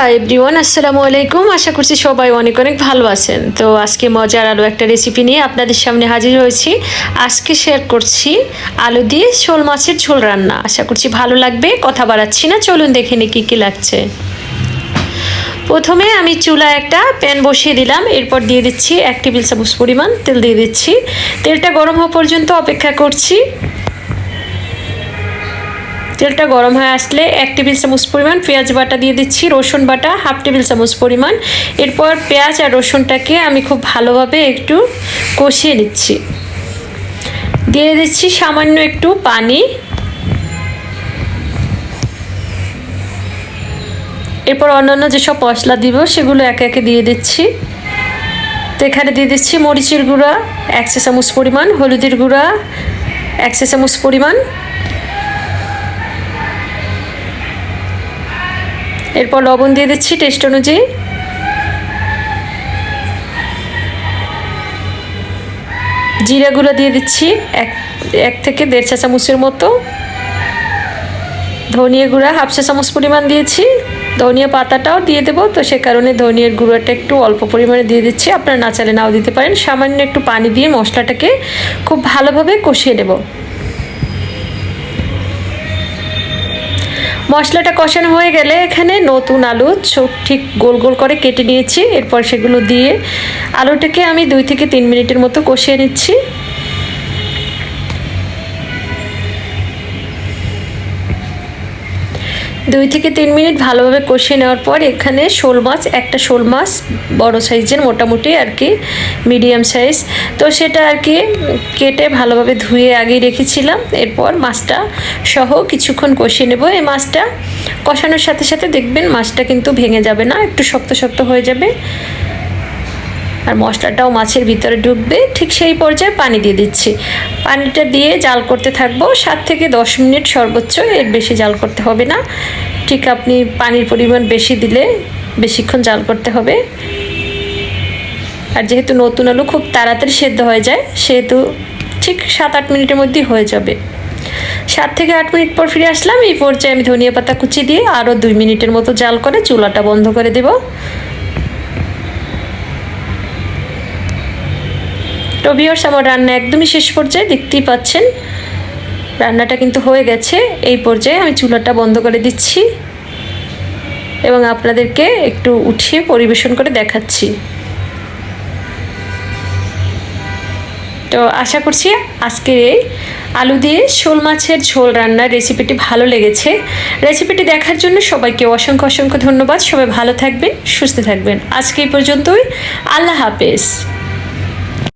Hi everyone আসসালামু আলাইকুম আশা করছি সবাই অনেক অনেক ভালো আছেন। তো আজকে মজার আলু একটা রেসিপি নিয়ে আপনাদের সামনে হাজির হয়েছি। আজকে শেয়ার করছি আলু দিয়ে শোল মাছের ঝোল রান্না। আশা করছি ভালো লাগবে। কথা বাড়াচ্ছি না। চলুন দেখে নি কী কী লাগছে। প্রথমে আমি চুলা একটা প্যান বসিয়ে দিলাম। এরপর দিয়ে দিচ্ছি এক টেবিল চামচ পরিমাণ তেল দিয়ে দিচ্ছি। তেলটা গরম হওয়া পর্যন্ত অপেক্ষা করছি। তেলটা গরম হয়ে আসলে এক টেবিল চামচ পরিমাণ পেঁয়াজ বাটা দিয়ে দিচ্ছি, রসুন বাটা হাফ টেবিল চামচ পরিমাণ। এরপর পেঁয়াজ আর রসুনটাকে আমি খুব ভালোভাবে একটু কষিয়ে নিচ্ছি। দিয়ে দিচ্ছি সামান্য একটু পানি। এরপর অন্যান্য যেসব মশলা দিব সেগুলো একে একে দিয়ে দিচ্ছি। তো এখানে দিয়ে দিচ্ছি মরিচের গুঁড়া, এক চা চামচ পরিমাণ, হলুদের গুঁড়া, এক চা চামচ পরিমাণ এরপর লবণ দিয়ে দিচ্ছি টেস্ট অনুযায়ী। জিরা গুঁড়ো দিয়ে দিচ্ছি এক এক থেকে দেড় চা চামচের মতো। ধনিয়া গুঁড়া হাফ চা চামচ পরিমাণ দিয়েছি। ধনিয়া পাতাটাও দিয়ে দেবো, তো সে কারণে ধনিয়ার গুঁড়োটা একটু অল্প পরিমাণে দিয়ে দিচ্ছি। আপনারা না চালে নাও দিতে পারেন। সামান্য একটু পানি দিয়ে মশলাটাকে খুব ভালোভাবে কষিয়ে নেব। মশলাটা কষানো হয়ে গেলে এখানে নতুন আলু ঠিক গোল গোল করে কেটে নিয়েছি। এরপর সেগুলো দিয়ে আলুটাকে আমি দুই থেকে তিন মিনিটের মতো কষিয়ে নিচ্ছি। দুই থেকে তিন মিনিট ভালোভাবে কষিয়ে নেওয়ার পর এখানে শোল মাছ, একটা শোল মাছ, বড়ো সাইজের, মোটামুটি আর কি, মিডিয়াম সাইজ। তো সেটা আর কি কেটে ভালোভাবে ধুয়ে আগেই রেখেছিলাম। এরপর মাছটা সহ কিছুক্ষণ কষিয়ে নেব। এই মাছটা কষানোর সাথে সাথে দেখবেন মাছটা কিন্তু ভেঙে যাবে না, একটু শক্ত শক্ত হয়ে যাবে। আর মশলাটাও মাছের ভিতরে ঢুকবে ঠিক সেই পর্যায়ে পানি দিয়ে দিচ্ছি। পানিটা দিয়ে জাল করতে থাকব। সাত থেকে দশ মিনিট সর্বোচ্চ, এর বেশি জাল করতে হবে না। ঠিক আপনি পানির পরিমাণ বেশি দিলে বেশিক্ষণ জাল করতে হবে। আর যেহেতু নতুন আলু খুব তাড়াতাড়ি সেদ্ধ হয়ে যায়, সেহেতু ঠিক সাত আট মিনিটের মধ্যেই হয়ে যাবে। সাত থেকে আট মিনিট পর ফিরে আসলাম। এই পর্যায়ে আমি ধনিয়া পাতা কুচি দিয়ে আরও দুই মিনিটের মতো জাল করে চুলাটা বন্ধ করে দেবো। তো ভিওর্স আমার রান্না একদমই শেষ পর্যায়ে দেখতেই পাচ্ছেন। রান্নাটা কিন্তু হয়ে গেছে। এই পর্যায়ে আমি চুলাটা বন্ধ করে দিচ্ছি এবং আপনাদেরকে একটু উঠিয়ে পরিবেশন করে দেখাচ্ছি। তো আশা করছি আজকের এই আলু দিয়ে শোল মাছের ঝোল রান্নার রেসিপিটি ভালো লেগেছে। রেসিপিটি দেখার জন্য সবাইকে অসংখ্য অসংখ্য ধন্যবাদ। সবাই ভালো থাকবেন, সুস্থ থাকবেন। আজকে এই পর্যন্তই। আল্লাহ হাফেজ।